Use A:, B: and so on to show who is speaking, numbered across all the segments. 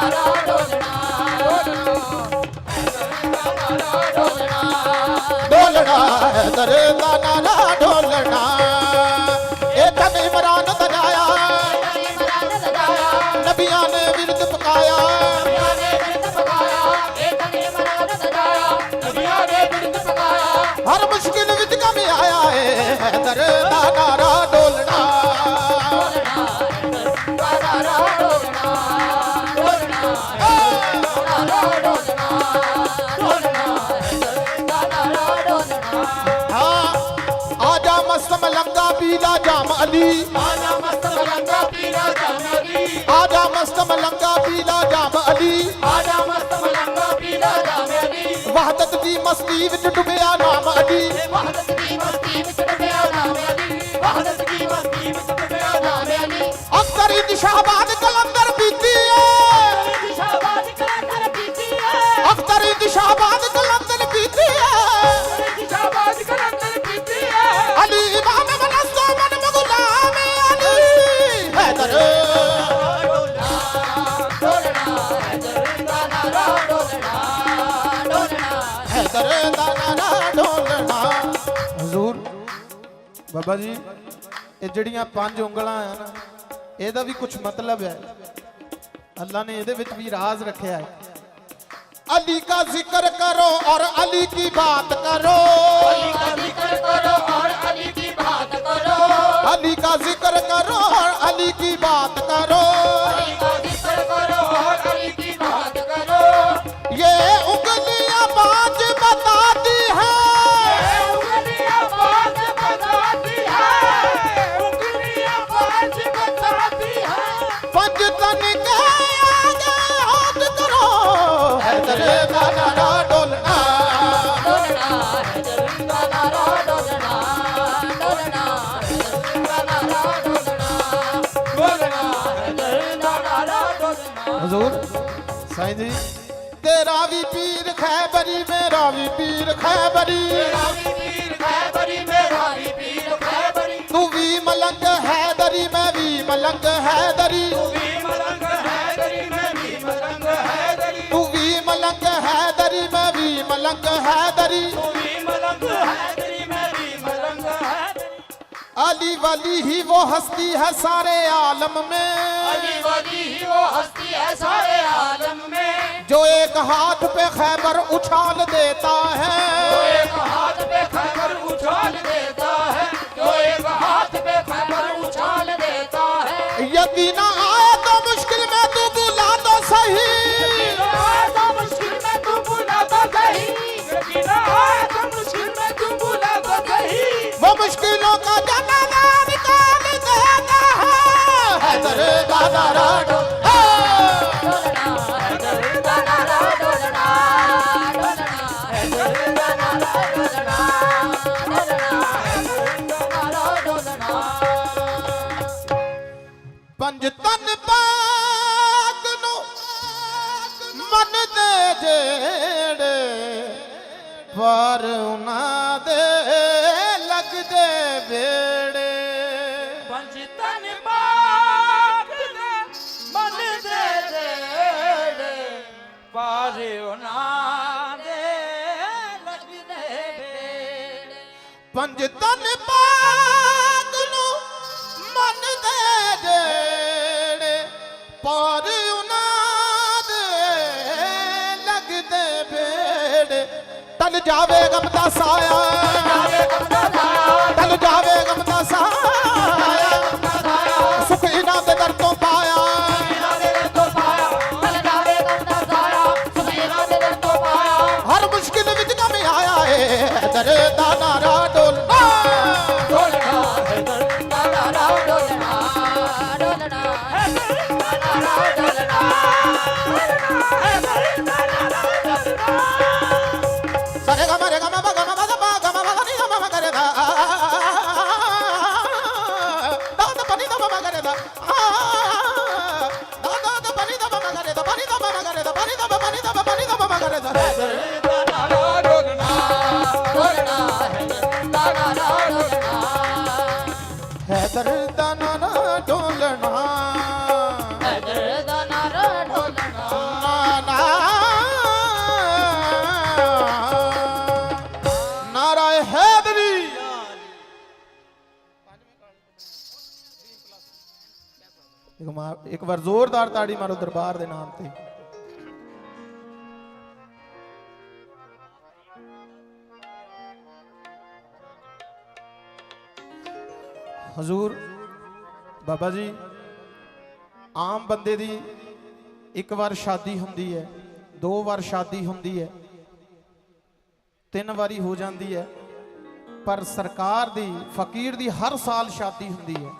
A: ਨਾਰਾ ਢੋਲਣਾ
B: ਦਾ ਨਾਰਾ ਢੋਲਣਾ। ਇਹ ਤਨ ਇਮਰਾਨ ਸਜਾਇਆ। ਨਬੀਆਂ ਨੇ ਵਿਰਦ ਪਕਾਇਆ।
A: ਨਬੀਆਂ ਨੇ
B: ਹਰ ਮੁਸ਼ਕਿਲ ਵਿੱਚ ਕਮ ਆਇਆ ਏ ਹੈਦਰ ਦਾ ਨਾਰਾ ਮਸਤ ਮਲੰਗਾ ਪੀਲਾ ਜਾਮ ਅਲੀ।
A: ਆਜਾ ਮਸਤ ਮਲੰਗਾ ਪੀਰਾ ਜਾਮਦੀ
B: ਆਜਾ ਮਸਤ ਮਲੰਗਾ ਪੀਲਾ ਜਾਮ ਅਲੀ।
A: ਆਜਾ ਮਸਤ ਮਲੰਗਾ ਪੀਰਾ ਜਾਮਦੀ
B: ਵਹਦਤ ਦੀ ਮਸਤੀ ਵਿੱਚ ਡੁੱਬਿਆ ਨਾਮ ਅਲੀ।
A: ਵਹਦਤ ਦੀ ਮਸਤੀ ਵਿੱਚ ਡੁੱਬਿਆ ਨਾਮ ਅਲੀ। ਵਹਦਤ ਦੀ ਮਸਤੀ ਵਿੱਚ ਡੁੱਬਿਆ ਨਾਮ ਅਲੀ।
B: ਅਕਸਰ ਇੰਦ ਸ਼ਾਹਬਾਦ ਕਲੰਦਰ ਬਾਬਾ ਜੀ ਇਹ ਜਿਹੜੀਆਂ ਪੰਜ ਉਂਗਲਾਂ ਆ ਨਾ ਇਹਦਾ ਵੀ ਕੁਝ ਮਤਲਬ ਹੈ ਅੱਲਾ ਨੇ ਇਹਦੇ ਵਿੱਚ ਵੀ ਰਾਜ਼ ਰੱਖਿਆ ਹੈ अली का जिक्र करो और अली की बात करो
A: अली का जिक्र करो और अली की बात करो
B: अली का जिक्र करो और अली की बात करो
A: अली का जिक्र करो और अली की बात करो
B: ये उंगलियां बाज ਜੀ।
A: ਤੇਰਾ ਵੀ ਪੀਰ ਖੈਬਰੀ ਮੇਰਾ ਵੀ ਪੀਰ ਖੈਬਰੀ।
B: ਤੇਰਾ ਵੀ ਪੀਰ ਖੈਬਰੀ ਮੇਰਾ ਵੀ ਪੀਰ ਖੈਬਰੀ।
A: ਤੂੰ ਵੀ ਮਲੰਗ ਹੈਦਰੀ ਮੈਂ ਵੀ ਮਲੰਗ ਹੈਦਰੀ।
B: ਤੂੰ ਵੀ ਮਲੰਗ ਹੈਦਰੀ ਮੈਂ ਵੀ ਮਲੰਗ ਹੈਦਰੀ।
A: ਤੂੰ ਵੀ ਮਲੰਗ ਹੈਦਰੀ ਮੈਂ ਵੀ ਮਲੰਗ ਹੈਦਰੀ।
B: अली वली ही वो हस्ती है सारे आलम में
A: अली वली ही वो हस्ती है सारे आलम में
B: जो एक हाथ पे खैबर उछाल देता
A: जो
B: है
A: एक हाथ पे खैबर उछाल देता है जो एक हाथ
B: मुश्किलों का जमाना निकाल देता है हैदर का नारा
A: ढोलना है जरूर का नारा ढोलना ढोलना है जरूर का नारा ढोलना ढोलना है जरूर का नारा ढोलना
B: ਪੰਜ ਤਨ ਪਾਕ ਨੂੰ ਮਨ ਦੇ ਜਿਹੜੇ ਪਰ ਉਹਨਾਂ ਦੇ ਲੱਗਦੇ ਵੇੜੇ।
A: ਪੰਜ ਤਨ ਪਾਕ ਦੇ ਮਨ ਦੇ ਜਿਹੜੇ ਪਰ ਉਹਨਾਂ ਦੇ ਲੱਗਦੇ ਵੇੜੇ
B: ਪੰਜ ਤਨ ਪਾਕ ਨੂੰ ਮਨ ਦੇ ਜਿਹੜੇ ਪਰ ਉਹਨਾਂ ਦੇ ਲੱਗਦੇ ਵੇੜੇ ਤਲ ਜਾਵੇ ਗਮ ਦਾ ਸਾਇਆ।
A: ਜਾਵੇ ਕਮਦਾ ਸਾਇਆ
B: ਜਾਵੇ ਗਮ ਦਾ ਸਾਇਆ ਸੁਖ ਇਹਨਾਂ ਦੇ ਦਰ ਤੋਂ ਪਾਇਆ। ਹਰ ਮੁਸ਼ਕਿਲ ਵਿੱਚ ਗਮ ਆਇਆ ਏ। ਦਰ ਦਾ ਨਾਰਾ ਡੋਲਣਾ।
A: ਢੋਲਣਾ ਹੈ ਦਰ
B: ਵਾਹ ਇੱਕ ਵਾਰ ਜ਼ੋਰਦਾਰ ਤਾੜੀ ਮਾਰੋ ਦਰਬਾਰ ਦੇ ਨਾਮ ਤੇ। ਹਜ਼ੂਰ, ਬਾਬਾ ਜੀ, ਆਮ ਬੰਦੇ ਦੀ ਇੱਕ ਵਾਰ ਸ਼ਾਦੀ ਹੁੰਦੀ ਹੈ, ਦੋ ਵਾਰ ਸ਼ਾਦੀ ਹੁੰਦੀ ਹੈ, ਤਿੰਨ ਵਾਰੀ ਹੋ ਜਾਂਦੀ ਹੈ, ਪਰ ਸਰਕਾਰ ਦੀ, ਫਕੀਰ ਦੀ ਹਰ ਸਾਲ ਸ਼ਾਦੀ ਹੁੰਦੀ ਹੈ।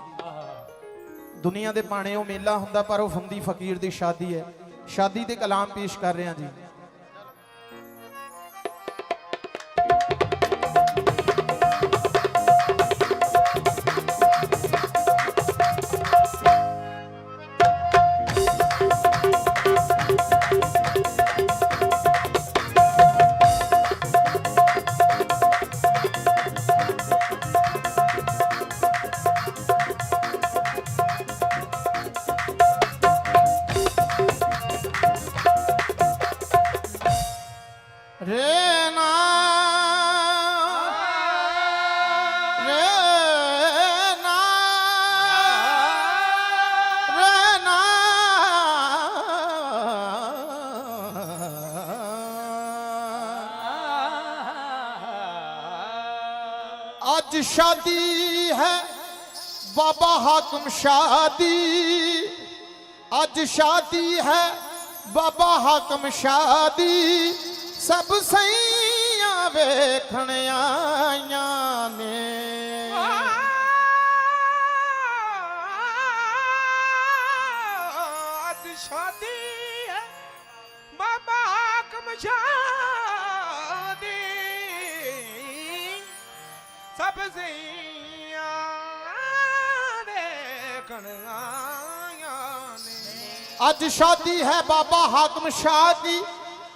B: ਦੁਨੀਆ ਦੇ ਭਾਣੇ ਉਹ ਮੇਲਾ ਹੁੰਦਾ, ਪਰ ਉਹ ਫੰਦੀ ਫਕੀਰ ਦੀ ਸ਼ਾਦੀ ਹੈ। ਸ਼ਾਦੀ ਤੇ ਕਲਾਮ ਪੇਸ਼ ਕਰ ਰਿਹਾ ਜੀ। ਅੱਜ ਸ਼ਾਦੀ ਹੈ, ਬਾਬਾ ਹਾਕਮ ਸ਼ਾਦੀ। ਅੱਜ ਸ਼ਾਦੀ ਹੈ, ਬਾਬਾ ਹਾਕਮ ਸ਼ਾਦੀ। ਸਭ ਸਈਆਂ ਵੇਖਣ ਆਈਆਂ ਨੇ।
C: ਅੱਜ ਸ਼ਾਦੀ ਹੈ, ਬਾਬਾ ਹਾਕਮ ਸ਼ਾਦੀ। ਸਭ ਜ਼ੀਆਂ ਦੇਖਣ ਆਈਆਂ ਨੇ।
B: ਅੱਜ ਸ਼ਾਦੀ ਹੈ ਬਾਬਾ ਹਾਕਮ ਸ਼ਾਹ ਦੀ,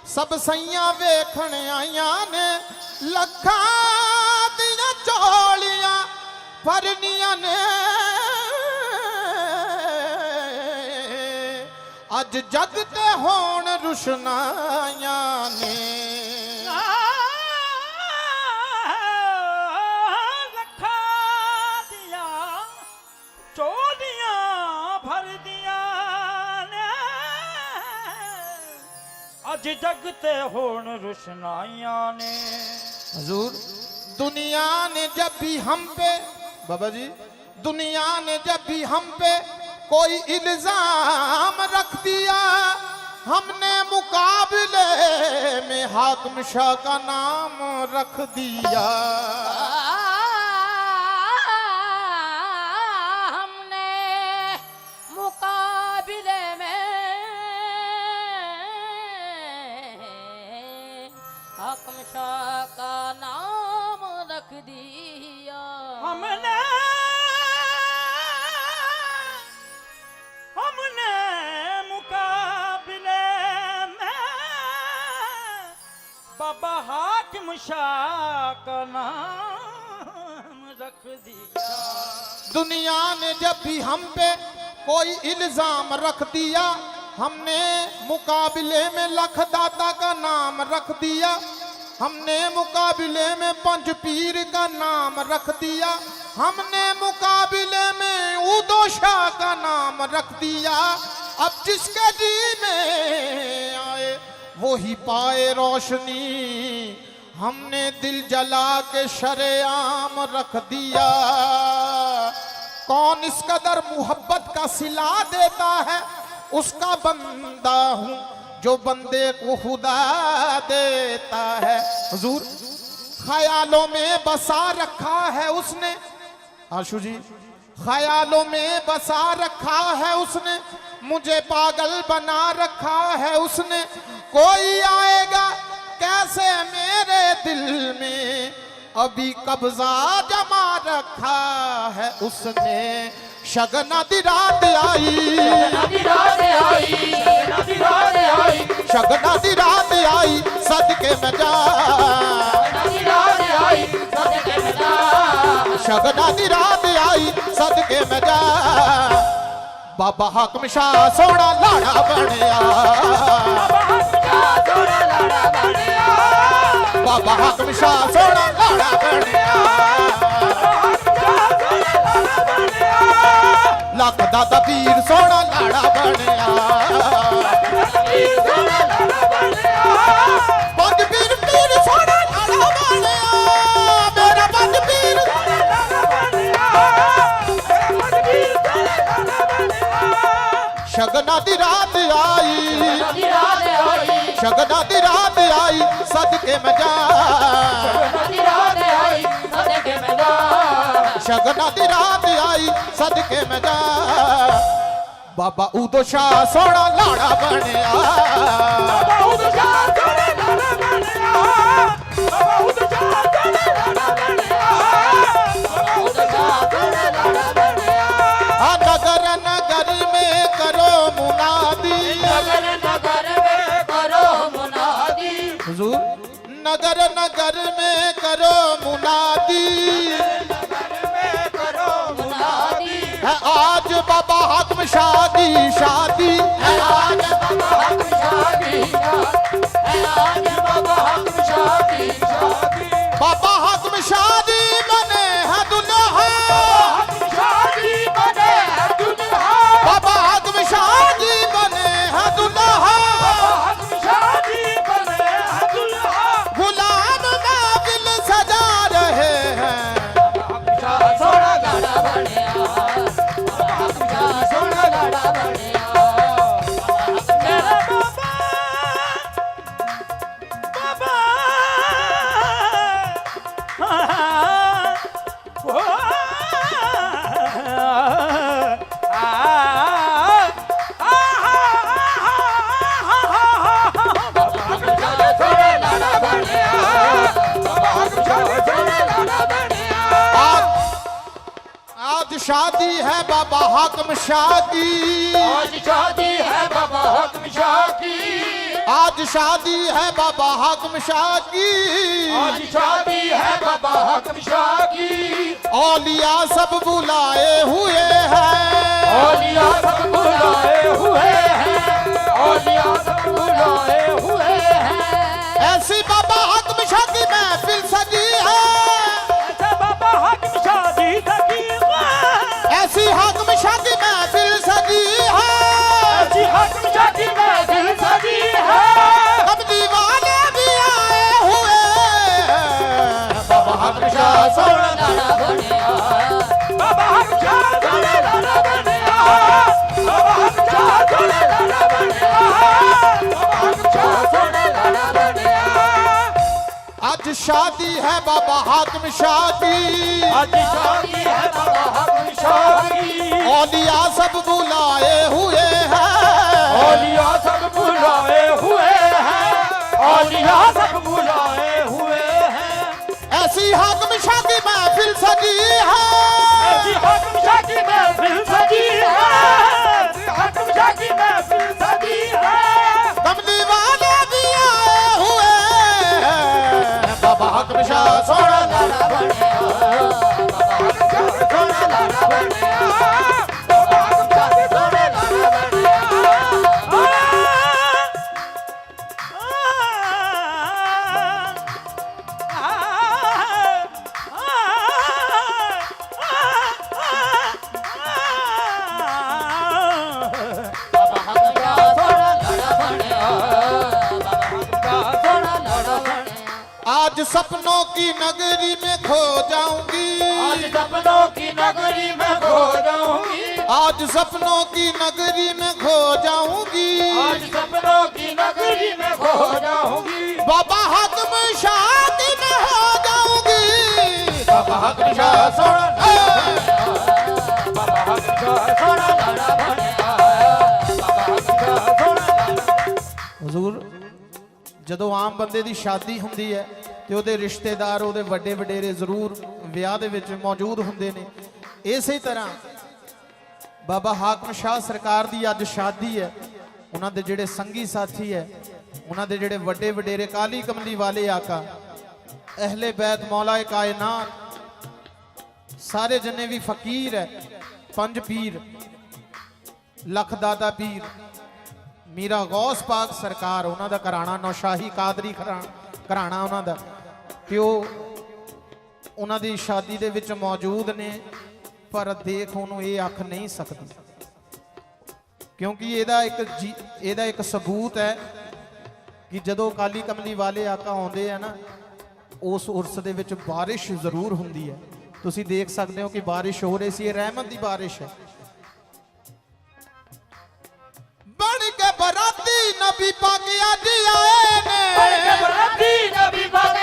B: ਸਭ ਸਈਆਂ ਵੇਖਣ ਆਈਆਂ ਨੇ। ਲੱਖਾਂ ਦੀਆਂ ਝੋਲੀਆਂ ਭਰਨੀਆਂ ਨੇ। ਅੱਜ ਜਗ ਤੇ ਹੋਣ ਰੁਸ਼ਨਾਈਆਂ ਨੇ।
C: ਅੱਜ ਜਗ ਤੇ ਹੁਣ ਰੁਸ਼ਨਾਈਆਂ ਨੇ
B: हजूर दुनिया ने जब भी हम पे बाबा जी दुनिया ने जब भी हम पे कोई इल्जाम रख दिया हमने मुकाबले में हाकम शाह का नाम रख दिया
A: हकम शाह का नाम रख दिया
C: हमने हमने मुकाबले में बाबा हाकिम शाह का नाम रख दिया
B: दुनिया ने जब भी हम पे कोई इल्जाम रख दिया हमने मुकाबले में लख दाता का नाम रख दिया ہم نے مقابلے میں پنچ پیر کا نام رکھ دیا۔ ہم نے مقابلے میں اودو شاہ کا نام رکھ دیا۔ اب جس کے جی میں آئے، وہی پائے روشنی۔ ہم نے دل جلا کے شرعام رکھ دیا۔ کون اس قدر محبت کا سلا دیتا ہے؟ اس کا بندہ ہوں جو بندے کو خدا دیتا ہے۔ حضور، خیالوں میں بسا رکھا ہے اس نے۔ آشو جی خیالوں میں بسا رکھا ہے اس نے۔ مجھے پاگل بنا رکھا ہے اس نے۔
A: کوئی آئے گا کیسے میرے دل
B: میں؟ ابھی قبضہ جمع رکھا ہے اس
A: نے۔ شگنہ دی رات آئی۔ شگنہ
B: دی رات آئی شگنہ دی رات آئی ਆਈ, ਸ਼ਗਨਾ ਦੀ ਰਾਤ ਆਈ, ਸਦਕੇ
C: ਮੈਂ ਜਾ। ਸ਼ਗਨਾ
B: ਦੀ ਰਾਤ ਆਈ, ਸਦਕੇ ਮੈਂ ਜਾ। ਬਾਬਾ ਹਾਕਮ ਸ਼ਾਹ ਸੋਹਣਾ ਲਾੜਾ ਬਣਿਆ। ਬਾਬਾ ਹਾਕਮ ਸ਼ਾਹ ਸੋਹਣਾ ਲਾੜਾ ਬਣਿਆ। ਲੱਖ ਦਾਤਾ ਪੀਰ ਸ਼ਗਨਾਂ ਦੀ ਰਾਤ ਆਈ ਸਦਕੇ ਮੈਂ ਜਾ।
A: ਨਦੀ ਰਾਤ ਆਈ ਸਦਕੇ ਮੈਂ ਜਾ।
B: ਸ਼ਗਨਾਂ ਦੀ ਰਾਤ ਆਈ ਸਦਕੇ ਮੈਂ ਜਾ। ਬਾਬਾ ਉਦੋ ਸ਼ਾਹ ਸੋਹਣਾ ਲਾੜਾ ਬਣਿਆ। ਆ
A: करो मुनादी
B: मुनादी है आज बाबा हाकम शादी शादी
A: है आज बाबा हक शादी है आज बाबा हक शादी शादी
B: شادی ہے بابا
A: حاکم شاہ آج شادی
B: ہے بابا حاکم شاہ آج شادی
A: ہے بابا حاکم شاہ کی
B: آج شادی ہے بابا حاکم
A: شاہ کی اولیاء سب بلائے ہوئے ہیں۔ اولیاء سب بلائے ہوئے ہیں۔ اولیاء سب بلائے
B: ہوئے ہیں۔ ایسی بابا حاکم شاہ کی محفل
A: سے शादी है बाबा हाकम शाह की
B: आज शादी है बाबा हाकिम शाह की औलिया सब बुलाए हुए हैं
A: औलिया सब बुलाए हुए हैं औलिया सब बुलाए हुए हैं
B: ऐसी हाकम शाह की महफिल सजी है
C: ऐसी हाकिम
B: शाह की महफिल सजी है
C: ऐसी हाकिम
B: शाह की महफिल सजी सपनों की नगरी में खो जाऊंगी
A: आज सपनों की नगरी में खो जाऊंगी
B: आज सपनों की नगरी में खो जाऊंगी
A: आज सपनों की नगरी में खो जाऊंगी
B: बाबा हाकम शादी में हो जाऊंगी बाबा हाकम शाह सोना
A: बाबा हक शाह सोना गाना बनिया बाबा हक शाह सोना गाना
B: ਹਜ਼ੂਰ ਜਦੋਂ ਆਮ ਬੰਦੇ ਦੀ ਸ਼ਾਦੀ ਹੁੰਦੀ ਹੈ ਤੇ ਉਹਦੇ ਰਿਸ਼ਤੇਦਾਰ, ਉਹਦੇ ਵੱਡੇ ਵਡੇਰੇ ਜ਼ਰੂਰ ਵਿਆਹ ਦੇ ਵਿੱਚ ਮੌਜੂਦ ਹੁੰਦੇ ਨੇ। ਇਸੇ ਤਰ੍ਹਾਂ ਬਾਬਾ ਹਾਕਮ ਸ਼ਾਹ ਸਰਕਾਰ ਦੀ ਅੱਜ ਸ਼ਾਦੀ ਹੈ। ਉਹਨਾਂ ਦੇ ਜਿਹੜੇ ਸੰਗੀ ਸਾਥੀ ਹੈ, ਉਹਨਾਂ ਦੇ ਜਿਹੜੇ ਵੱਡੇ ਵਡੇਰੇ ਕਾਲੀ ਕਮਲੀ ਵਾਲੇ ਆਕਾ, ਅਹਲੇ ਬੈਤ ਮੌਲਾ ਕਾਇਨਾਤ, ਸਾਰੇ ਜਿੰਨੇ ਵੀ ਫਕੀਰ ਹੈ, ਪੰਜ ਪੀਰ, ਲੱਖ ਦਾਦਾ ਪੀਰ, ਮੀਰਾ ਗੌਸ ਪਾਕ ਸਰਕਾਰ, ਉਹਨਾਂ ਦਾ ਘਰਾਣਾ, ਨੌਸ਼ਾਹੀ ਕਾਦਰੀ ਘਰਾ- ਘਰਾਣਾ ਉਹਨਾਂ ਦਾ। ਤੇ ਉਹਨਾਂ ਦੀ ਸ਼ਾਦੀ ਦੇ ਵਿੱਚ ਮੌਜੂਦ ਨੇ, ਪਰ ਦੇਖ ਉਹਨੂੰ ਇਹ ਅੱਖ ਨਹੀਂ ਸਕਦੀ। ਕਿਉਂਕਿ ਇਹਦਾ ਇੱਕ ਇਹਦਾ ਇੱਕ ਸਬੂਤ ਹੈ ਕਿ ਜਦੋਂ ਕਾਲੀ ਕਮਲੀ ਵਾਲੇ ਆਕਾ ਆਉਂਦੇ ਆ ਨਾ, ਉਸ ਉਰਸ ਦੇ ਵਿੱਚ ਬਾਰਿਸ਼ ਜ਼ਰੂਰ ਹੁੰਦੀ ਹੈ। ਤੁਸੀਂ ਦੇਖ ਸਕਦੇ ਹੋ ਕਿ ਬਾਰਿਸ਼ ਹੋ ਰਹੀ ਸੀ, ਇਹ ਰਹਿਮਤ ਦੀ ਬਾਰਿਸ਼ ਹੈ। ਬਣ ਕੇ ਬਰਾਤੀ ਨਬੀ ਪਾਕ ਅੱਜ ਆਏ
A: ਬਣ ਕੇ ਬਰਾਤੀ ਨਬੀ ਪਾਕ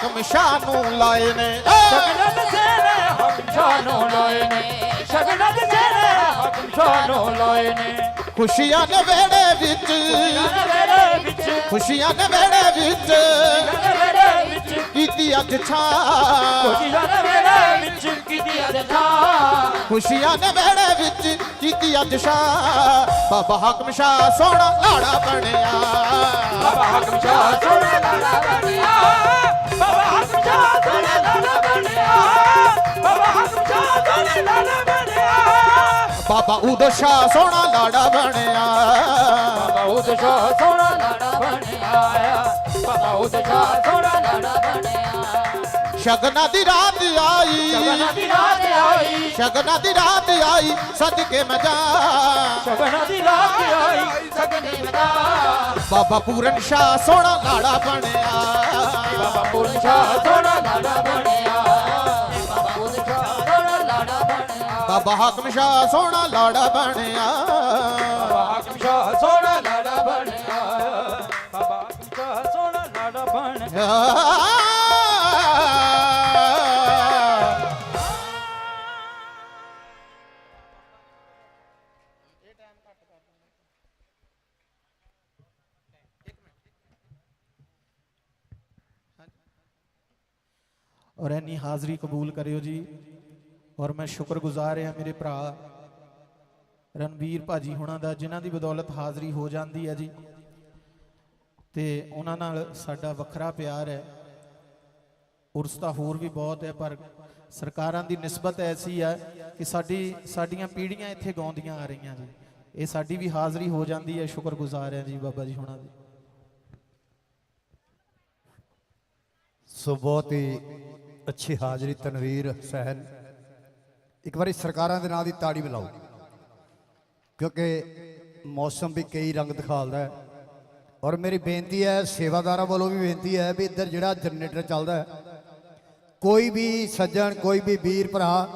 B: ਸਿਰੇ ਹਾਕਮ ਸ਼ਾਹ ਨੂੰ ਲਾਏ ਨੇ
A: ਸ਼ਗਨਾਂ ਦੇ ਸਿਰੇ ਹਾਕਮ ਸ਼ਾਹ ਨੂੰ ਲਾਏ ਨੇ ਸ਼ਗਨਾਂ ਦੇ ਸਿਰੇ ਹਾਕਮ ਸ਼ਾਹ ਨੂੰ ਲਾਏ ਨੇ
B: ਖੁਸ਼ੀਆਂ ਦੇ ਵੇੜੇ ਵਿੱਚ
A: ਗਾਣਾ ਵੇੜੇ ਵਿੱਚ
B: ਖੁਸ਼ੀਆਂ ਦੇ ਵੇੜੇ ਵਿੱਚ
A: ਗਾਣਾ ਵੇੜੇ ਵਿੱਚ
B: ਕੀਤੀ ਅੱਜ ਛਾਂ
A: ਕੋਈ ਗਾਣਾ ਵੇੜੇ ਵਿੱਚ ਕੀਤੀ ਅੱਜ ਥਾਂ
B: ਖੁਸ਼ੀਆਂ ਦੇ ਵੇੜੇ ਵਿੱਚ ਕੀਤੀ ਅੱਜ ਛਾਂ ਬਾਬਾ ਹਾਕਮ ਸ਼ਾਹ ਸੋਹਣਾ ਲਾੜਾ ਬਣਿਆ
A: ਬਾਬਾ ਹਾਕਮ ਸ਼ਾਹ ਸੋਹਣਾ ਲਾਲਾ ਬਣਿਆ ਬਾਬਾ ਲਾਲਾ ਬਣਿਆ ਬਾਬਾ ਹਾਕਮ ਸ਼ਾਹ ਸੋਹਣਾ ਲਾਲਾ ਬਣਿਆ।
B: ਬਾਬਾ ਉਦ ਸ਼ਾਹ ਸੋਹਣਾ ਲਾੜਾ ਬਣਿਆ
A: ਬਾਬਾ ਉਹਦੇ ਸ਼ਾਹ ਸੋਹਣਾ ਲਾੜਾ ਬਣਿਆ ਬਾਬਾ ਉਹਦੇ ਸ਼ਾਹ ਸੋਹਣਾ ਲਾੜਾ ਬਣਿਆ।
B: ਸ਼ਗਨਾਂ ਦੀ ਰਾਤ ਆਈ।
A: ਸ਼ਗਨਾਂ ਦੀ ਰਾਤ ਆਈ।
B: ਸ਼ਗਨਾਂ ਦੀ ਰਾਤ ਆਈ ਸਦਕੇ ਮੈਂ ਜਾ।
A: ਸ਼ਗਨਾਂ ਦੀ ਰਾਤ ਆਈ ਸਗਨੇ ਮਦਾ
B: ਬਾਬਾ ਪੂਰਨ ਸ਼ਾਹ ਸੋਹਣਾ ਲਾੜਾ ਬਣਿਆ।
A: ਸ਼ਾਹ ਸੋਹਣਾ ਲਾੜਾ ਬਣਿਆ। ਬਾਬਾ ਸੋਹਣਾ ਲਾੜਾ ਬਣਿਆ।
B: ਬਾਬਾ ਹਾਕਮ ਸ਼ਾਹ ਸੋਹਣਾ ਲਾੜਾ ਬਣਿਆ।
A: ਬਾਬਾ ਹਾਕਮ ਸ਼ਾਹ ਸੋਹਣਾ ਲਾੜਾ ਬਣਿਆ। ਬਾਬਾ ਹਾਕਮ ਸ਼ਾਹ ਸੋਹਣਾ ਲਾੜਾ ਬਣਿਆ।
B: ਔਰ ਇੰਨੀ ਹਾਜ਼ਰੀ ਕਬੂਲ ਕਰਿਓ ਜੀ। ਔਰ ਮੈਂ ਸ਼ੁਕਰਗੁਜ਼ਾਰ ਹਾਂ ਮੇਰੇ ਭਰਾ ਰਣਵੀਰ ਭਾਜੀ ਹੁਣਾਂ ਦਾ, ਜਿਨ੍ਹਾਂ ਦੀ ਬਦੌਲਤ ਹਾਜ਼ਰੀ ਹੋ ਜਾਂਦੀ ਹੈ ਜੀ। ਤੇ ਉਹਨਾਂ ਨਾਲ ਸਾਡਾ ਵੱਖਰਾ ਪਿਆਰ ਹੈ। ਉਰਸ ਤਾਂ ਹੋਰ ਵੀ ਬਹੁਤ ਹੈ, ਪਰ ਸਰਕਾਰਾਂ ਦੀ ਨਿਸਬਤ ਐਸੀ ਹੈ ਕਿ ਸਾਡੀ, ਸਾਡੀਆਂ ਪੀੜ੍ਹੀਆਂ ਇੱਥੇ ਗਾਉਂਦੀਆਂ ਆ ਰਹੀਆਂ ਜੀ। ਇਹ ਸਾਡੀ ਵੀ ਹਾਜ਼ਰੀ ਹੋ ਜਾਂਦੀ ਹੈ, ਸ਼ੁਕਰਗੁਜ਼ਾਰ ਹਾਂ ਜੀ ਬਾਬਾ ਜੀ ਹੁਣਾਂ ਦੀ।
D: ਸੋ ਬਹੁਤ ਹੀ ਅੱਛੀ ਹਾਜ਼ਰੀ ਤਨਵੀਰ ਸਹਿਨ ਇੱਕ ਵਾਰੀ ਸਰਕਾਰਾਂ ਦੇ ਨਾਂ ਦੀ ਤਾੜੀ ਮਿਲਾਓ। ਕਿਉਂਕਿ ਮੌਸਮ ਵੀ ਕਈ ਰੰਗ ਦਿਖਾਲਦਾ ਹੈ। ਔਰ ਮੇਰੀ ਬੇਨਤੀ ਹੈ, ਸੇਵਾਦਾਰਾਂ ਵੱਲੋਂ ਵੀ ਬੇਨਤੀ ਹੈ ਵੀ ਇੱਧਰ ਜਿਹੜਾ ਜਨਰੇਟਰ ਚੱਲਦਾ ਹੈ, ਕੋਈ ਵੀ ਸੱਜਣ, ਕੋਈ ਵੀ ਵੀਰ ਭਰਾ,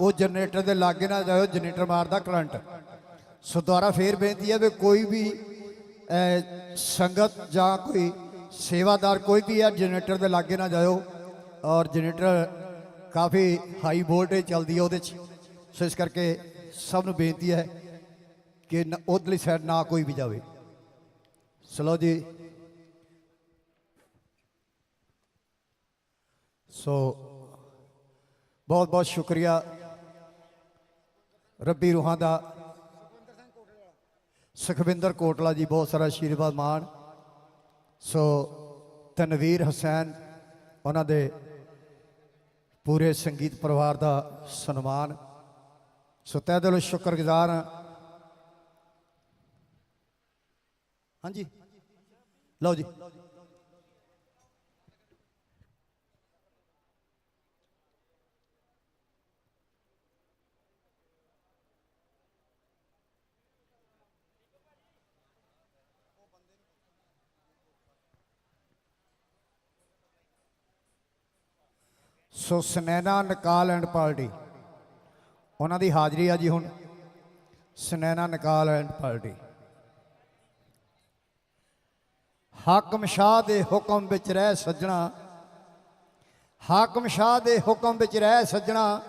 D: ਉਹ ਜਨਰੇਟਰ ਦੇ ਲਾਗੇ ਨਾ ਜਾਇਓ, ਜਨਰੇਟਰ ਮਾਰਦਾ ਕਰੰਟ। ਸੋ ਦੁਆਰਾ ਫੇਰ ਬੇਨਤੀ ਹੈ ਵੀ ਕੋਈ ਵੀ ਸੰਗਤ ਜਾਂ ਕੋਈ ਸੇਵਾਦਾਰ, ਕੋਈ ਵੀ ਹੈ ਜਨਰੇਟਰ ਦੇ ਲਾਗੇ ਨਾ ਜਾਇਓ ਔਰ ਜਨਰੇਟਰ ਕਾਫੀ ਹਾਈ ਵੋਲਟੇਜ ਚੱਲਦੀ ਹੈ ਉਹਦੇ 'ਚ। ਸੋ ਇਸ ਕਰਕੇ ਸਭ ਨੂੰ ਬੇਨਤੀ ਹੈ ਕਿ ਨ- ਉਧਰਲੀ ਸਾਈਡ ਨਾ ਕੋਈ ਵੀ ਜਾਵੇ। ਸਲੋ ਜੀ। ਸੋ ਬਹੁਤ ਬਹੁਤ ਸ਼ੁਕਰੀਆ ਰੱਬੀ ਰੂਹਾਂ ਦਾ। ਸੁਖਵਿੰਦਰ ਕੋਟਲਾ ਜੀ, ਬਹੁਤ ਸਾਰਾ ਆਸ਼ੀਰਵਾਦ ਮਾਣ। ਸੋ ਤਨਵੀਰ ਹੁਸੈਨ, ਉਹਨਾਂ ਦੇ ਪੂਰੇ ਸੰਗੀਤ ਪਰਿਵਾਰ ਦਾ ਸਨਮਾਨ। ਸੋ ਤਹਿ ਦਿਲੋਂ ਸ਼ੁਕਰਗੁਜ਼ਾਰ ਹਾਂ। ਹਾਂਜੀ। ਲਓ ਜੀ। ਸੋ ਸਨੈਨਾ, ਨਕਾਲ ਐਂਡ ਪਾਰਟੀ ਉਹਨਾਂ ਦੀ ਹਾਜ਼ਰੀ ਆ ਜੀ ਹੁਣ। ਸਨੈਨਾ, ਨਕਾਲ ਐਂਡ ਪਾਰਟੀ ਹਾਕਮ ਸ਼ਾਹ ਦੇ ਹੁਕਮ ਵਿੱਚ ਰਹਿ ਸੱਜਣਾ। ਹਾਕਮ ਸ਼ਾਹ ਦੇ ਹੁਕਮ ਵਿੱਚ ਰਹਿ ਸੱਜਣਾ।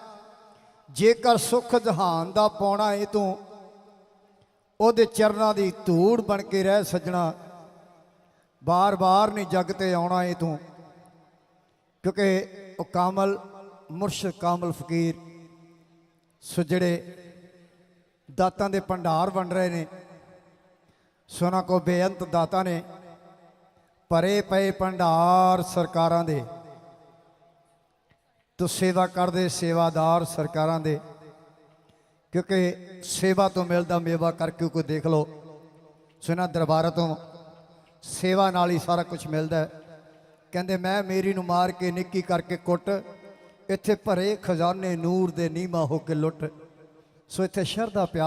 D: ਜੇਕਰ ਸੁਖ ਜਹਾਨ ਦਾ ਪਾਉਣਾ ਏ ਤੂੰ, ਉਹਦੇ ਚਰਨਾਂ ਦੀ ਧੂੜ ਬਣ ਕੇ ਰਹਿ ਸੱਜਣਾ। ਬਾਰ-ਬਾਰ ਨਹੀਂ ਜਗ ਤੇ ਆਉਣਾ ਏ ਤੂੰ। ਕਿਉਂਕਿ ਉਹ ਕਾਮਲ, ਮੁਰਸ਼ਿਦ ਕਾਮਲ ਫਕੀਰ, ਸੋ ਜਿਹੜੇ ਦਾਤਾਂ ਦੇ ਭੰਡਾਰ ਬਣ ਰਹੇ ਨੇ ਸੋਨਾ ਕੋ ਬੇਅੰਤ ਦਾਤਾ ਨੇ, ਭਰੇ ਪਏ ਭੰਡਾਰ ਸਰਕਾਰਾਂ ਦੇ। ਤੋ ਸੇਵਾ ਕਰਦੇ ਸੇਵਾਦਾਰ ਸਰਕਾਰਾਂ ਦੇ, ਕਿਉਂਕਿ ਸੇਵਾ ਤੋਂ ਮਿਲਦਾ ਮੇਵਾ ਕਰਕੇ ਕੋਈ ਦੇਖ ਲਓ। ਸੋ ਇਹਨਾਂ ਦਰਬਾਰਾਂ ਤੋਂ ਸੇਵਾ ਨਾਲ ਹੀ ਸਾਰਾ ਕੁਝ ਮਿਲਦਾ ਹੈ। ਕਹਿੰਦੇ, ਮੈਂ ਮੇਰੀ ਨੂੰ ਮਾਰ ਕੇ ਨਿੱਕੀ ਕਰਕੇ ਕੁੱਟ। ਇੱਥੇ ਭਰੇ ਖਜ਼ਾਨੇ ਨੂਰ ਦੇ ਨੀਮਾ ਹੋ ਕੇ ਲੁੱਟ। ਸੋ ਇੱਥੇ ਸ਼ਰਧਾ ਪਿਆਰ